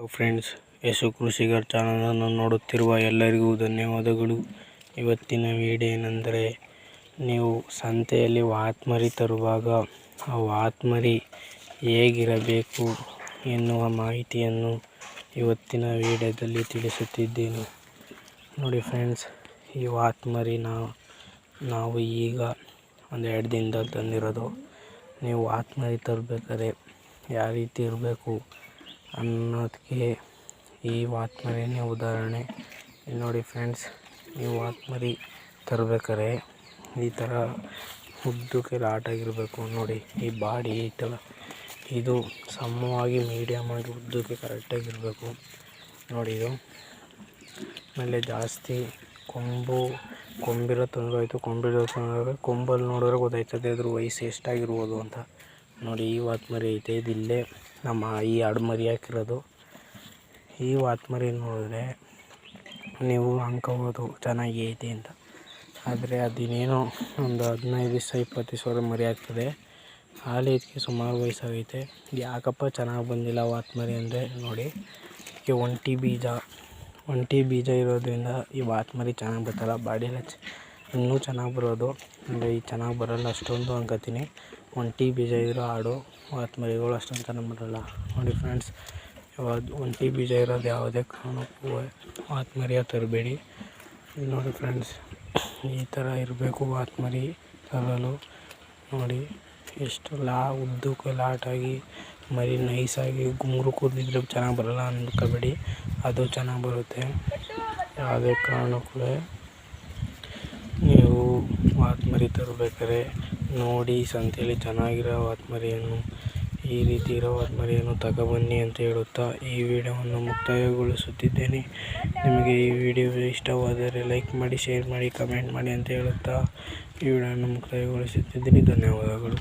Hello friends Yashu ಕೃಷಿಗರ್ ಚಾನಲನ್ನು ನೋಡುತ್ತಿರುವ ಎಲ್ಲರಿಗೂ ಧನ್ಯವಾದಗಳು. ಇವತ್ತಿನ ವಿಡಿಯೋ ಏನೆಂದರೆ, ನೀವು ಸಂತೆಯಲ್ಲಿ ವಾತ್ಮರಿ ತರುವಾಗ ಆ ವಾತ್ಮರಿ ಹೇಗಿರಬೇಕು ಎನ್ನುವ ಮಾಹಿತಿಯನ್ನು ಇವತ್ತಿನ ವಿಡಿಯೋದಲ್ಲಿ ತಿಳಿಸುತ್ತಿದ್ದೇನೆ. ನೋಡಿ ಫ್ರೆಂಡ್ಸ್ ಈ ವಾತ್ಮರಿ ನಾವು ನಾವು ಈಗ ಒಂದು ಎರಡು ದಿನದಲ್ಲಿ ತಂದಿರೋದು. ನೀವು ವಾತ್ಮರಿ ತರಬೇಕಾದ್ರೆ ಯಾವ ರೀತಿ ಇರಬೇಕು? ಅನ್ನೋದಕ್ಕೆ ಈ ವಾತ್ಮರಿನೇ ಉದಾಹರಣೆ. ಇಲ್ಲಿ ನೋಡಿ ಫ್ರೆಂಡ್ಸ್ ಈ ವಾತ್ಮರಿ ತರಬೇಕಾರೆ ಈ ಥರ ಉದ್ದಕ್ಕೆ ಲಾಟಾಗಿರಬೇಕು ನೋಡಿ. ಈ ಬಾಡಿ ಐತಲ್ಲ, ಇದು ಸಮವಾಗಿ ಮೀಡಿಯಮ್ ಆಗಿ ಉದ್ದಕ್ಕೆ ಕರೆಕ್ಟಾಗಿರಬೇಕು ನೋಡಿ ಇದು. ಆಮೇಲೆ ಜಾಸ್ತಿ ಕೊಂಬು, ಕೊಂಬಿರೋ ತೊಂದರೆ ಆಯಿತು. ಕೊಂಬಿರೋ ತೊಂದರೆ ಕೊಂಬಲ್ಲಿ ನೋಡಿದ್ರೆ ಗೊತ್ತಾಯ್ತದೆ ಅದ್ರ ವಯಸ್ಸು ಎಷ್ಟಾಗಿರ್ಬೋದು ಅಂತ. ನೋಡಿ ಈ ವಾತ್ಮರಿ ಐತೆ, ಇದು ಇಲ್ಲೇ ನಮ್ಮ ಈ ಆಡು ಮರಿ ಹಾಕಿರೋದು. ಈ ವಾತ್ಮರಿ ನೋಡಿದ್ರೆ ನೀವು ಅನ್ಕೋಬೋದು ಚೆನ್ನಾಗಿ ಐತೆ ಅಂತ. ಆದರೆ ಅದಿನೇನೋ ಒಂದು ಹದಿನೈದು ದಿವಸ ಇಪ್ಪತ್ತು ದಿವಸ ಮರಿ ಆಗ್ತದೆ. ಹಾಲು ಇದಕ್ಕೆ ಸುಮಾರು ವಯಸ್ಸಾಗೈತೆ. ಯಾಕಪ್ಪ ಚೆನ್ನಾಗಿ ಬಂದಿಲ್ಲ ವಾತ್ಮರಿ ಅಂದರೆ ನೋಡಿ, ಇದಕ್ಕೆ ಒಂಟಿ ಬೀಜ. ಒಂಟಿ ಬೀಜ ಇರೋದ್ರಿಂದ ಈ ವಾತ್ಮರಿ ಚೆನ್ನಾಗಿ ಬರ್ತಲ್ಲ ಲಚ್ ಇನ್ನೂ ಚೆನ್ನಾಗಿ ಬರೋದು. ಅಂದರೆ ಈ ಚೆನ್ನಾಗಿ ಬರೋಲ್ಲ ಅಷ್ಟೊಂದು ಅನ್ಕೋತೀನಿ ಒಂಟಿ ಬೀಜ ಇರೋ ಆಡು ವಾತ್ಮರಿಗಳು ಅಷ್ಟೊಂದು ಬರೋಲ್ಲ ನೋಡಿ ಫ್ರೆಂಡ್ಸ್ ಯಾವ್ದು ಒಂಟಿ ಬೀಜ ಇರೋದು ಯಾವುದೇ ಕಾರಣಕ್ಕೂ ಆತ್ಮರಿಯ ತರಬೇಡಿ ನೋಡಿ ಫ್ರೆಂಡ್ಸ್ ಈ ಥರ ಇರಬೇಕು ಆತ್ಮರಿ ತರಲು. ನೋಡಿ, ಎಷ್ಟು ಲಾ ಉದ್ದಕ್ಕೆ ಲಾಟಾಗಿ ಮರಿ ನೈಸಾಗಿ ಗುಂಗುರು ಕೂದಿದ್ರೆ ಚೆನ್ನಾಗಿ ಬರೋಲ್ಲ ಅಂದ್ಕೋಬೇಡಿ ಅದು ಚೆನ್ನಾಗಿ ಬರುತ್ತೆ. ಯಾವುದೇ ಕಾರಣಕ್ಕೂ. ನೀವು ಆತ್ಮರಿ ತರಬೇಕಾದ್ರೆ ನೋಡಿ ಸಂತೆಯಲ್ಲಿ ಚೆನ್ನಾಗಿರೋ ವಾತ್ಮರಿಯನ್ನು ಈ ರೀತಿ ಇರೋ ವಾತ್ಮರಿಯನ್ನು ತಗೊಬನ್ನಿ ಅಂತ ಹೇಳುತ್ತಾ ಈ ವಿಡಿಯೋವನ್ನು ಮುಕ್ತಾಯಗೊಳಿಸುತ್ತಿದ್ದೇನೆ. ನಿಮಗೆ ಈ ವಿಡಿಯೋ ಇಷ್ಟವಾದರೆ ಲೈಕ್ ಮಾಡಿ, ಶೇರ್ ಮಾಡಿ, ಕಮೆಂಟ್ ಮಾಡಿ ಅಂತ ಹೇಳುತ್ತಾ ಈ ವಿಡಿಯೋವನ್ನು ಮುಕ್ತಾಯಗೊಳಿಸುತ್ತಿದ್ದೀನಿ. ಧನ್ಯವಾದಗಳು.